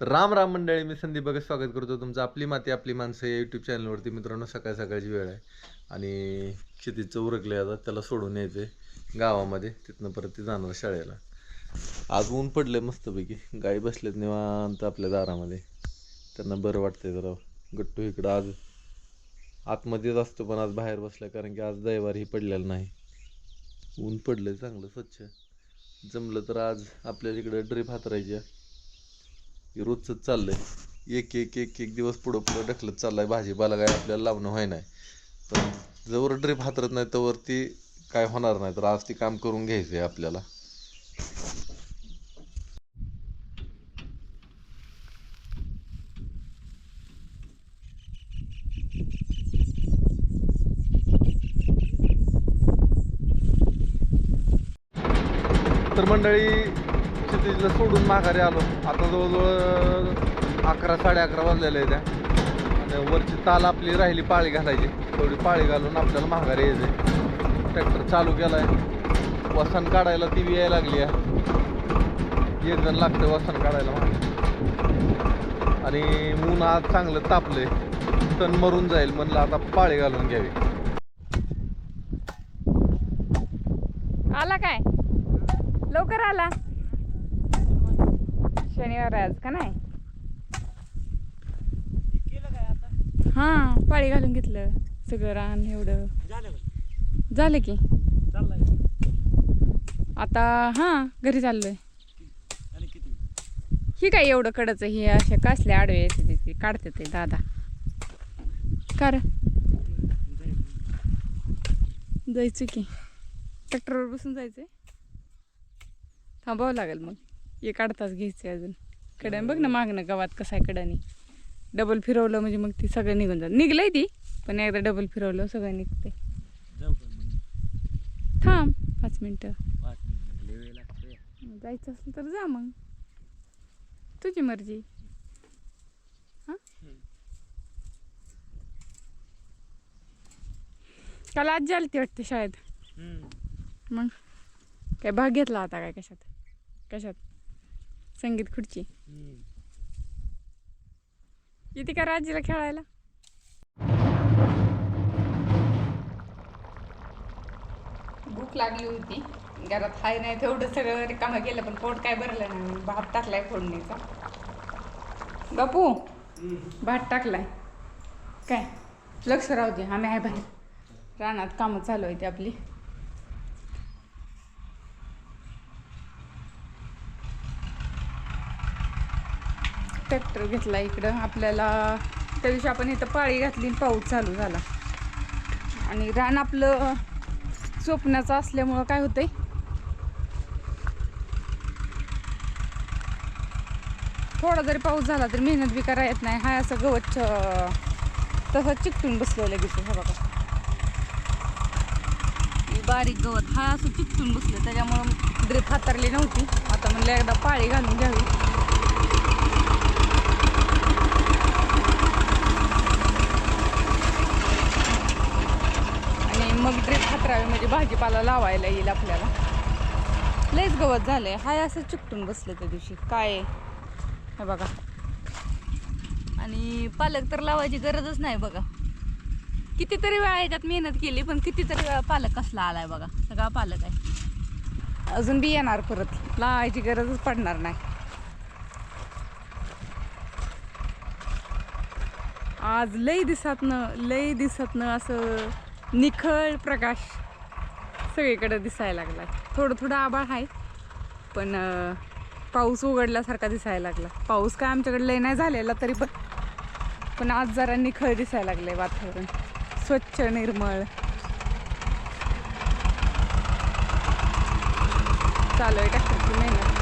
तर राम राम मंडळी मी संदीप बघा स्वागत करतो. तुमचं आपली माती आपली माणसं या यूट्यूब चॅनलवरती मित्रांनो सकाळ सकाळची वेळ आहे. आणि शेतीचं उरकले आता. त्याला सोडून यायचं आहे गावामध्ये. तिथनं परत ते जाणार शाळेला. आज ऊन पडलं मस्तपैकी. गाई बसलेत निवांत आपल्या दारामध्ये. त्यांना बरं वाटतंय जरा. गट्टू इकडं आज आतमध्येच असतो पण आज बाहेर बसल्या. कारण की आज दैवारही पडलेलं नाही. ऊन पडलं चांगलं स्वच्छ. जमलं तर आज आपल्याला इकडं ड्रीप हातरायची. आहे. रोजच चाललंय. एक एक एक एक दिवस पुढं पुढं ढकलत चाललाय. भाजीपाला काय आपल्याला लावणं व्हाय नाही. तर जवळ ड्रीप हातरत नाही तवर ती काय होणार नाही. तर आज ती काम करून घ्यायचं आहे आपल्याला तर मंडळी क्षितिजला सोडून आलो. आता जवळजवळ अकरा साडे अकरा वाजलेल्या आहे त्या आणि वरची ताल आपली राहिली पाळी घालायची. थोडी पाळी घालून आपल्याला माघारी यायचे ट्रॅक्टर चालू केलाय. वसन काढायला ती बी यायला लागली आहे. एक जण लागतं वसन काढायला मागे. आणि ऊन आज चांगलं तापलंय. तण मरून जाईल म्हणलं आता पाळी घालून घ्यावी. आला काय? लवकर आला? शनिवार आहे आज का नाही हा पाळी घालून घेतलं सगळं रान एवढं. झालं की? आता हा घरी चाललोय. ही काय एवढं कडच? ही असे कसले आडवे येते काढते ते दादा. कर. जायचं की. ट्रॅक्टरवर बसून जायचंय. थांबावं लागेल मग. आठ तास घ्यायचे अजून. कड्याने. बघ ना मागणं गावात कसं आहे कड्याने. डबल फिरवलं म्हणजे मग ती सगळं निघून जात. निघलंय ती पण एकदा डबल फिरवलं सगळं निघते थांब पाच मिनटं. जायचं असेल तर जा मग. तुझी मर्जी. हां? काल आजी आली ती वाटते शाळेत. मग? काय भाग घेतला होता काय कशात? कशात? संगीत खुर्ची. किती का राजीला खेळायला? भूक लागली होती. घरात हाय नाही तेवढं सगळं रिकामं केलं पण पोट काय भरलं नाही. भात टाकलाय फोडणीचा. बापू भात टाकलाय. काय? लक्ष राहू दे आम्ही आहे बाहेर. रानात कामं चालू आहेत आपली. ट्रॅक्टर घेतला इकडं. आपल्याला त्या दिवशी आपण इथं पाळी घातली आणि पाऊस चालू झाला. आणि रान आपलं स्वप्नाचं असल्यामुळं काय होतंय? थोडा जरी पाऊस झाला तरी मेहनत बी करा येत नाही. हा असं गवत तसं चिकटून बसलेलं दिसतं हा बघा. बारीक गवत. हा असं चिकटून बसलं. त्याच्यामुळं ड्रीप हातारली नव्हती. आता म्हणलं एकदा पाळी घालून घ्यावी. आणि मग ड्रेस हातरावे म्हणजे भाजीपाला लावायला येईल आपल्याला. लयच गवत झालंय. हाय असं चिकटून बसलं त्या दिवशी. काय आहे? हे बघा. आणि पालक तर लावायची गरजच नाही बघा. कितीतरी वेळा याच्यात मेहनत केली पण कितीतरी वेळा पालक कसला आलाय बघा. सगळा पालक आहे. अजून बी येणार परत. लावायची गरजच पडणार नाही. आज लई दिसातनं लई दिसातनं असं निखळ प्रकाश सगळीकडे दिसायला लागला. थोडं थोडं आभाळ आहे पण पाऊस उघडल्यासारखा दिसायला लागला. पाऊस काय आमच्याकडे नाही झालेला तरी पण पण आज जरा निखळ दिसायला लागलंय वातावरण. स्वच्छ निर्मळ. चालू आहे ट्रॅक्टरची मेहनत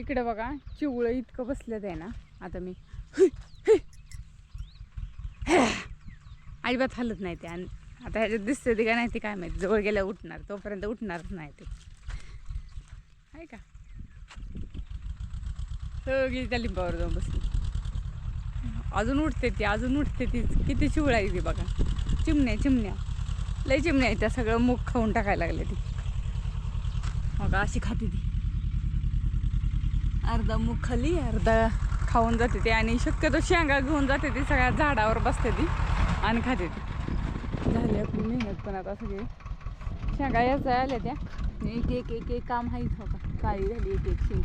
इकडे बघा चिवळं इतकं बसलं आहे ना. आता मी अजिबात हलत नाही ते. आणि आता ह्याच्यात दिसते ते का नाही ते काय माहिती. जवळ गेल्या उठणार तोपर्यंत उठणारच नाही ते. आहे का? सगळी त्या लिंबावर जाऊन बसली. अजून उठते ती अजून उठते ती. किती चिवळा आहे ती बघा. चिमण्या चिमण्या. लय चिमण्या आहेत त्या. सगळं मूग खाऊन टाकायला लागले ती. मग अशी खाते ती. अर्धा मुखली खाली अर्धा खाऊन जाते ती आणि शक्यतो शेंगा घेऊन जाते ती सगळ्या झाडावर बसते ती आणि खाते ती. झाली आपली मेहनत पण आता सगळी. शेंगा याचा आल्या त्या. आणि एक एक एक एक काम हाईच होता काळी झाली एक एक शेंग.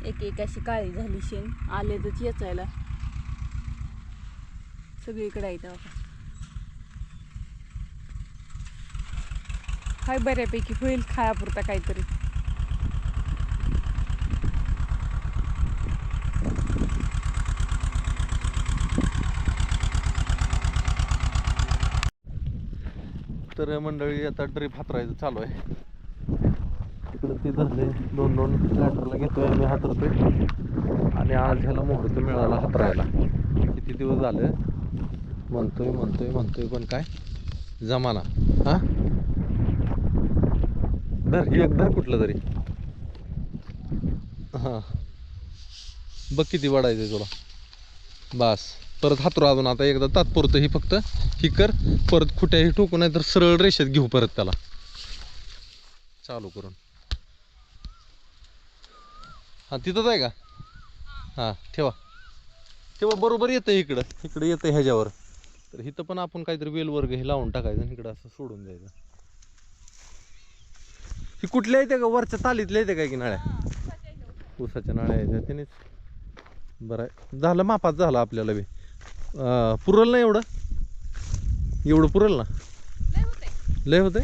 एक एक अशी काळी झाली शेंग. आले तर येचायला. सगळीकडे आहे हाय बऱ्यापैकी होईल खायापुरता काहीतरी. तर मंडळी आता ड्रीप हातरायचं चालू आहे. तिकडं ते धरले दोन दोन लॅटरला घेतोय आम्ही हातरतोय. आणि आज ह्याला मुहूर्त मिळाला हातरायला. किती दिवस झाले? म्हणतोय म्हणतोय म्हणतोय पण काय? जमाना. हा? धर एक धर. कुठलं तरी. हां. बघ किती वाढायचं तुला. बस. परत हातरू अजून. आता एकदा तात्पुरतं ही फक्त ही कर. परत कुठेही ठोकू नाही तर सरळ रेषेत घेऊ परत त्याला. चालू करून. हा तिथंच आहे का? हा ठेवा. ठेवा बरोबर येतं इकडं. इकडं येतं ह्याच्यावर. तर इथं पण आपण काहीतरी वेल वर्ग हे लावून टाकायचं इकडं असं सोडून द्यायचं. ही कुठल्या येते का? वरच्या तालीतल्या येते काय की नाळ्या? ऊसाच्या नाळ्या येत्या त्यानेच बरं. आहे झालं मापात झालं आपल्याला बी. पुरल ना एवढं? एवढं पुरल ना? लय होतंय.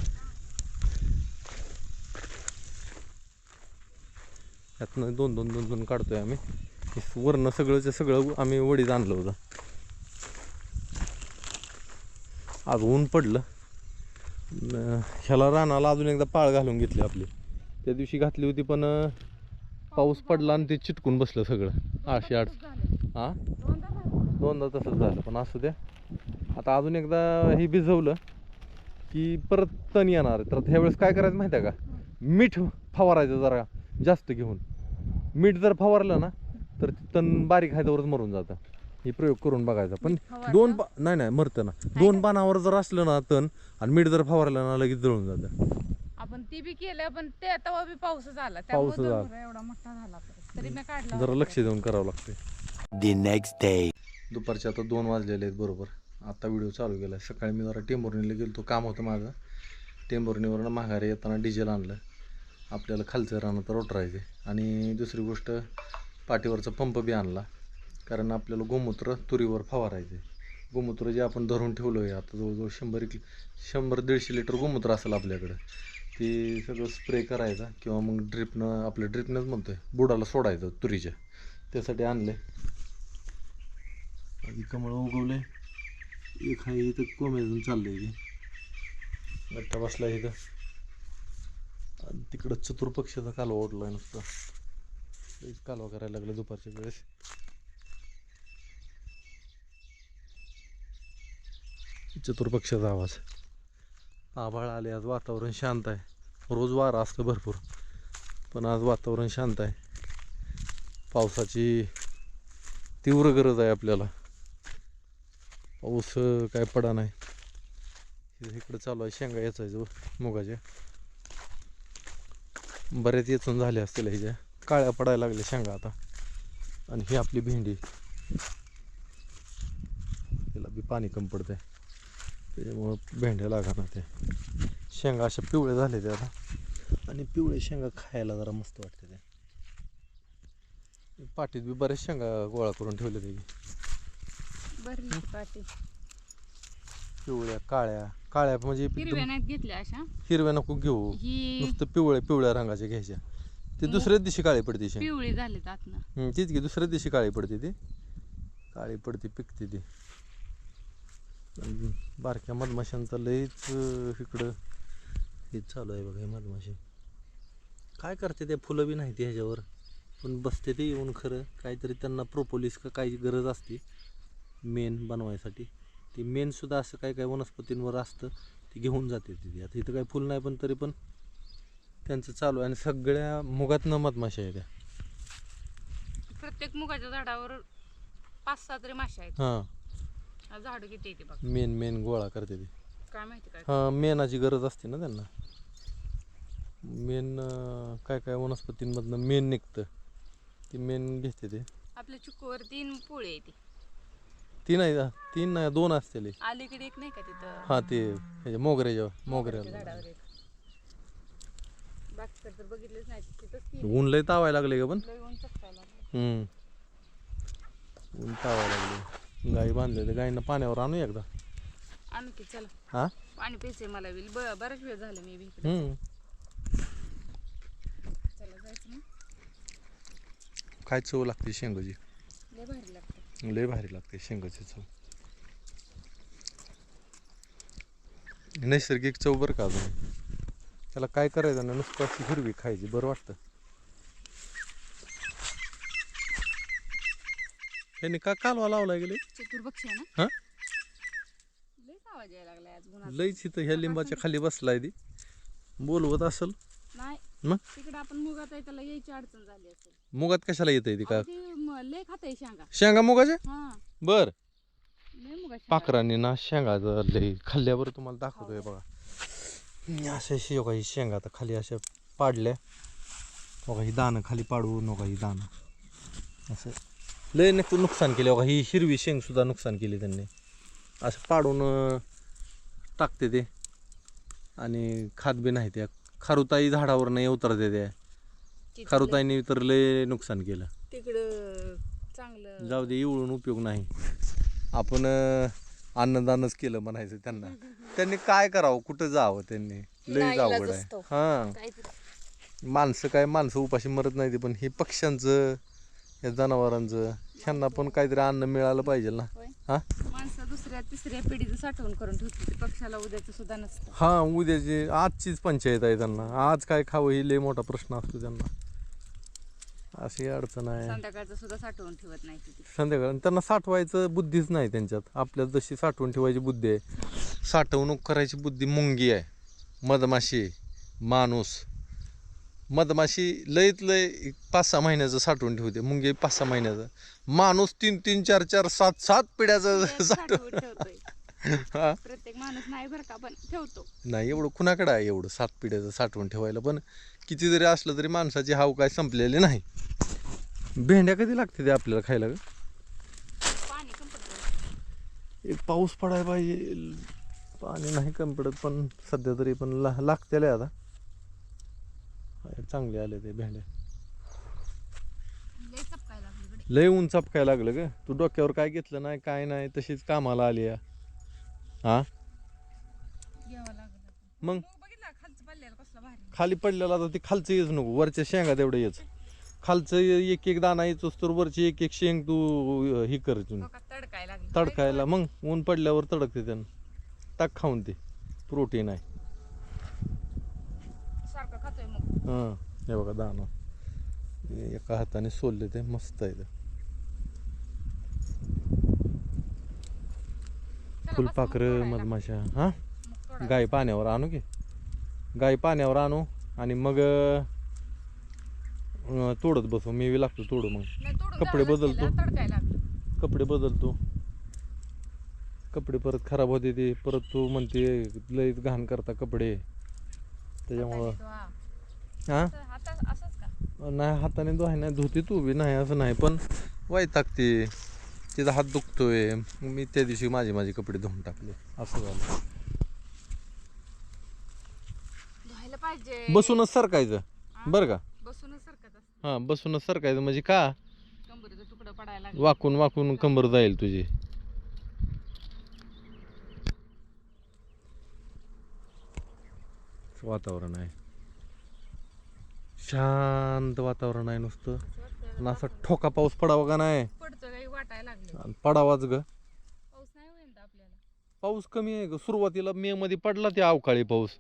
यातनं दोन दोन दोन दोन काढतोय आम्ही. वरनं सगळंच्या सगळं आम्ही वडीत आणलं होतं. आज ऊन पडलं. ह्याला रानाला अजून एकदा पाळ घालून घेतली आपली. त्या दिवशी घातली होती पण पाऊस पडला आणि ते चिटकून बसलं सगळं. आठशे आठ हां? दोनदा तसंच झालं पण असू द्या. आता अजून एकदा हे भिजवलं की परत तण येणार. तर ह्यावेळेस काय करायचं माहिती आहे का? मीठ फवारायचं जरा जास्त घेऊन. मीठ जर फवारलं ना तर ते तण बारीक खायच्यावरच मरून जातं. हे प्रयोग करून बघायचा. पण? दोन पा नाही नाही मरतं ना. दोन पानावर जर असलं ना तण आणि मीठ जर फवारलं ना लगेच जळून जातं. आपण ती बी केलं पण ते तेव्हा बी पाऊसच आला. पाऊस त्यामुळे झाला. एवढा मोठा झाला परत. तरी मी काढला जरा लक्ष देऊन करावं लागते the next day. दुपारचे आता दोन वाजलेले आहेत बरोबर. आता व्हिडिओ चालू केला सकाळी मी जरा टेंभुर्णीला गेलो तो काम होतं माझं. टेंभुर्णीवरनं माघारी येताना डिझेल आणलं. आपल्याला खालचं राहणं तर रोटरायचे. आणि दुसरी गोष्ट पाठीवरचा पंप बी आणला. कारण आपल्याला गोमूत्र तुरीवर फवारायचे गोमूत्र जे आपण धरून ठेवलं आहे आता जवळजवळ शंभर एक शंभर दीडशे लिटर गोमूत्र असेल आपल्याकडं ते सगळं स्प्रे करायचा किंवा मग ड्रिपनं आपल्या ड्रिपनंच आहे बुडाला सोडायचं तुरीच्या. त्यासाठी आणले आधी कमळ उगवले एक आहे इथं कोमेजून चाललं आहे गट्टा बसला इथं. आणि तिकडं चतुर्पक्षाचा कालवा ओढला नुसतं. लईच कालवा करायला लागला दुपारच्या वेळेस. चतुर्पक्षाचा आवाज. आभाळ आले आज वातावरण शांत आहे. रोज वारा असतं भरपूर पण आज वातावरण शांत आहे. पावसाची तीव्र गरज आहे आपल्याला. पाऊस काय पडा नाही. इकडं चालू आहे शेंगा याचायचं मुगाच्या. बऱ्याच येचून झाल्या असतील ह्याच्या. काळ्या पडायला लागल्या शेंगा आता. आणि ही आपली भेंडी. तिला बी पाणी कमी पडतंय. त्याच्यामुळं भेंड्या लागा ना ते शेंगा अशा पिवळ्या झाल्या त्या आता. आणि पिवळे शेंगा खायला जरा मस्त वाटते त्या. पाटीत बी बऱ्याच शेंगा गोळा करून ठेवले पाटी पिवळ्या काळ्या काळ्या म्हणजे हिरव्या एकदम नाहीत घेतल्या अशा. हिरव्या नको घेऊ. नुसतं पिवळ्या पिवळ्या रंगाच्या घ्यायच्या. ते दुसऱ्याच दिवशी काळी पडते शेंग. पिवळी झाली तीच की दुसऱ्या दिवशी काळी पडते ती. काळी पडते पिकते ती. बारक्या मधमाशांचा लईच अं, इकडं हे चालू आहे बघा हे मधमाशी. काय करते ते? फुलं बी नाही ती ह्याच्यावर. पण बसते ते येऊन खरं. काहीतरी त्यांना प्रोपोलिस का काही गरज असते मेन बनवायसाठी. ती मेन सुद्धा असं काही काही वनस्पतींवर असतं ती घेऊन जाते ती. आता इथं काही फुल नाही पण तरी पण त्यांचं चालू आहे. आणि सगळ्या मुगातनं मधमाशा आहे त्या. प्रत्येक मुगाच्या झाडावर पाच सहा तरी माश्या आहेत. हां. झाडं किती येते बघ. मेन मेन गोळा करते ते. काय माहिती काय? हा मेनाची गरज असते ना त्यांना. मेन काय काय वनस्पतींमधनं मेन निघतं. ती मेन घेते ते. आपल्या चुकूवर तीन पोळे येते तीन आहे तीन नाही दोन असतील. अलीकडे एक नाही का तिथं? हा ते ह्याच्या मोगऱ्याच्या मोगऱ्याला. झाडावर एक. बाकी तर बघितलेच नाही. तिथंच तीन ऊन लय तावायला लागले का पण? लय ऊन चपकायला लागलं. हम्म. ऊन तावायला लागले गाई बांधले तर गाईंना पाण्यावर आणू एकदा. आणू की चला. हा? पाणी प्यायचंय मला बिल ब बराच वेळ झाला मी बी इकडे. हम्म. चला जायचं मग. काय चव लागते शेंगाची? लय भारी लागतं. लय भारी लागते शेंगाची चव. नैसर्गिक चव बरं का अजून? त्याला काय करायचं ना नुसतं अशी हिरवी खायची बरं वाटतं. त्यांनी का कालवा लावलाय गेले चतुर्भक्ष आहे ना? हा? लयच आवाज यायला लागलाय आज गुन्हा लईच इथं ह्या लिंबाच्या खाली बसलाय ती. बोलवत असल. नाही मग? तिकडे आपण मुगात आहे त्याला यायची अडचण झाली असेल. मुगात कशाला येते ती का? अहो, ते म- लय खात शेंगा. शेंगा मुगाच्या? हा. बर. लय मुगा पाखरांनी ना शेंगा जर लई खाल्ल्यावर तुम्हाला दाखवतोय बघा. अशा शेवगा ही शेंगा आता खाली अशा पाडल्या. बघा ही दाणं खाली पाडू नका ही दाणं. असं. लय नुक नुकसान केले बघा. ही हिरवी शेंग सुद्धा नुकसान केली त्यांनी. असं पाडून टाकते ते. आणि खात बी नाही त्या. खारुताई झाडावर नाही उतरते त्या. खारुताईने तर लय नुकसान केलं. तिकडं चांगलं जाऊ दे इवळून उपयोग नाही. आपण अन्नदानच केलं म्हणायचं त्यांना. त्यांनी काय करावं? कुठं जावं त्यांनी? लय अवघड आहे. हा. माणसं काय माणसं उपाशी मरत नाही ते पण हे पक्ष्यांचं या जनावरांचं. ह्यांना पण काहीतरी अन्न मिळालं पाहिजे ना. हा? माणसं दुसऱ्या तिसऱ्या पिढीचं साठवून करून ठेवते ते पक्षाला उद्याचं सुद्धा नसतं. हा उद्याची आजचीच पंचायत आहे त्यांना. आज काय खावं ही लय मोठा प्रश्न असतो त्यांना. अशी अडचण आहे. संध्याकाळचं सुद्धा साठवून ठेवत नाही तिथे संध्याकाळ त्यांना साठवायचं बुद्धीच नाही त्यांच्यात. आपल्यात जशी साठवून ठेवायची बुद्धी आहे साठवणूक करायची बुद्धी मुंगी आहे. मधमाशी आहे, माणूस मधमाशी लयत लय पाच सहा महिन्याचं साठवून ठेवते मुंगी पाच सहा महिन्याचं. माणूस तीन तीन चार चार सात सात पिढ्याचं साठवून हा? प्रत्येक माणूस नाही बरं का पण ठेवतो. नाही एवढं कुणाकडे आहे एवढं सात पिढ्याचं साठवून ठेवायला? पण किती जरी असलं तरी माणसाची हाव काय संपलेली नाही. भेंड्या कधी लागते ते आपल्याला खायला ग? पाणी एक पाऊस पडायला पाहिजे. पाणी नाही कमी पडत पण सध्या तरी पण ला लागतेले आता. हाय, चांगले आले ते भेंड्या लय ऊन चपकायला लागलं ग. तू डोक्यावर काय घेतलं नाही काय नाही तशीच कामाला आली या हा. मग? खाली पडलेला आता ते खालचं येच नको वरच्या शेंगा तेवढं येच. खालचं एक एक दाना येतोस तर वरची एक एक शेंग तू ही कर तू डोक्यात तडकायला लागली. तडकायला. मग ऊन पडल्यावर तडकते त्यानं. टाक खाऊन ते. प्रोटीन आहे. हां हे बघा दाणं. एका हाताने सोलले ते मस्त आहे फुलपाखरं. मधमाशा हां. गाय पाण्यावर आणू की? गाय पाण्यावर आणू आणि मग तोडत बसू. मी बी लागतो तोडू मग. कपडे बदलतो. कपडे बदलतो. कपडे परत खराब होते ते परत तू म्हणते लयच घाण करता कपडे. त्याच्यामुळं. हां? नाही हाताने धुवाय नाही धुते तू बी नाही असं नाही पण वैतागते. तिचा हात दुखतोय. मी त्या दिवशी माझे माझे कपडे धुवून टाकले. असं झालं. बसूनच सरकायचं. बरं का? हां बसूनच सरकायचं. म्हणजे का? वाकून वाकून कंबर जाईल तुझी. वातावरण आहे. शांत वातावरण आहे नुसतं. आणि असा ठोका पाऊस पडावा का नाही? पडतं काही वाटायला लागले. आणि पडावाच ग. पाऊस नाही होईल ना आपल्याला. पाऊस कमी आहे ग. सुरुवातीला मे मध्ये पडला ते अवकाळी पाऊस.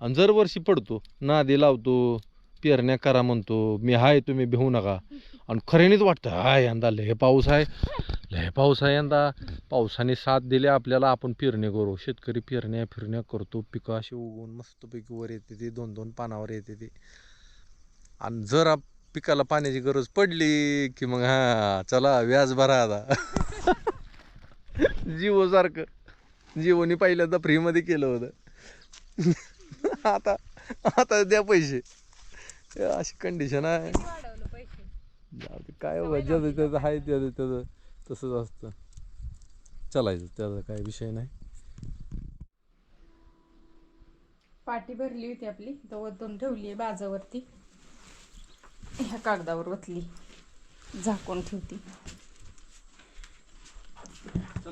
आणि दरवर्षी पडतो. नादी लावतो पेरण्या करा म्हणतो. मी हाय तुम्ही भिवू नका. आणि खऱ्यानेच वाटतं हाय यंदा लय पाऊस आहे. लय पाऊस आहे यंदा. पावसाने साथ दिली आपल्याला. आपण पेरणी करू. शेतकरी पेरण्या फिरण्या करतो. पिकं अशी उगवून मस्तपैकी वर येते ती. दोन दोन पानावर येते ती. आणि जर पिकाला पाण्याची गरज पडली की मग हा चला व्याज भरा आता. जिओ सारखं जिओनी पहिल्यांदा फ्रीमध्ये केलं होतं. आता आता द्या पैसे. अशी कंडिशन आहे. काय ज्याचं त्याचं आहे त्याचं त्याचं तसंच असतं. चालायचं त्याचा काय विषय नाही. पाटी भरली होती आपली तर वतून ठेवली आहे बाजावरती ह्या कागदावर वतली. झाकून ठेवती.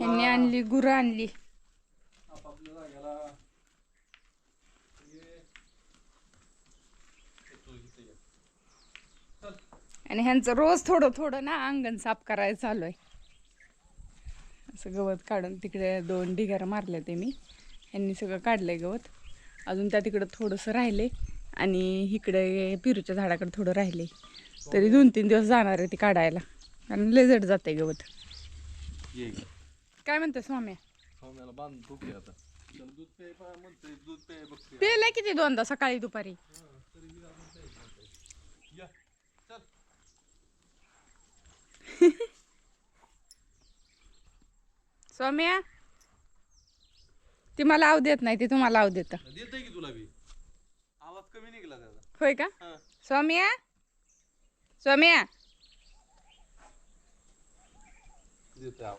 यांनी आणली गुरं आणली. आणि ह्यांचं रोज थोडं थोडं ना अंगण साफ करायचं चालू आहे. असं गवत काढून तिकडे दोन ढिगारा मारले ते मी. यांनी सगळं काढलंय गवत. अजून त्या तिकडं थोडंसं राहिले आणि इकडे पिरूच्या झाडाकडे थोडं राहिले. तरी दोन तीन दिवस जाणार आहे ती काढायला. कारण लय जड जाते गवत काय म्हणते स्वामी मला बांधतो की आता. चल दूध पे म्हणते दूध पे बघते पेलाय किती दोनदा सकाळी दुपारी? स्वाम्या? ती मला आव देत नाही ती तुम्हाला आव देतं. तुला कमी निघला त्याचा. होय का? हा. देतोय आवाज.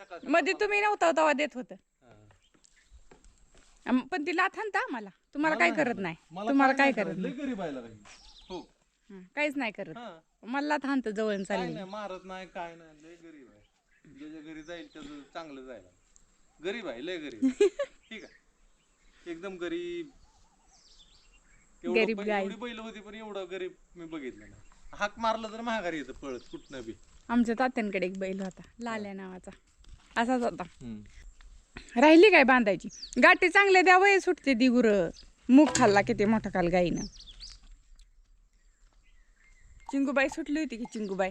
सकाळच्या मध्ये तुम्ही नव्हता तेव्हा देत होतं. हा. पण ती लाथ आणता मला तुम्हाला काय करत नाही. मला तुम्हाला काय नाही करत लय गरीब आहे लगा ही. हो. हं, काहीच नाही करत. हा. मला आणतं जवळ काय चालली. नाही मारत नाही काय नाही. लय गरीब आहे. ज्याच्या घरी जाईल त्याचं चांगलं जायला. गरीब आहे लय गरीब ठीक आहे. एकदम गरीब गरीब बै- गाय. एवढी बैल होती पण एवढं गरीब मी बघितलं नाही. हाक मारलं तर महागारी येतं पळत कुठनं बी. आमच्या तात्यांकडे एक बैल होता लाल्या नावाचा. असाच होता. राहिली काय बांधायची? गाठी चांगल्या द्या वय सुटते ती गुर. मूग खाल्ला किती मोठा काल गाईनं. चिंगूबाई सुटली होती की चिंगूबाई?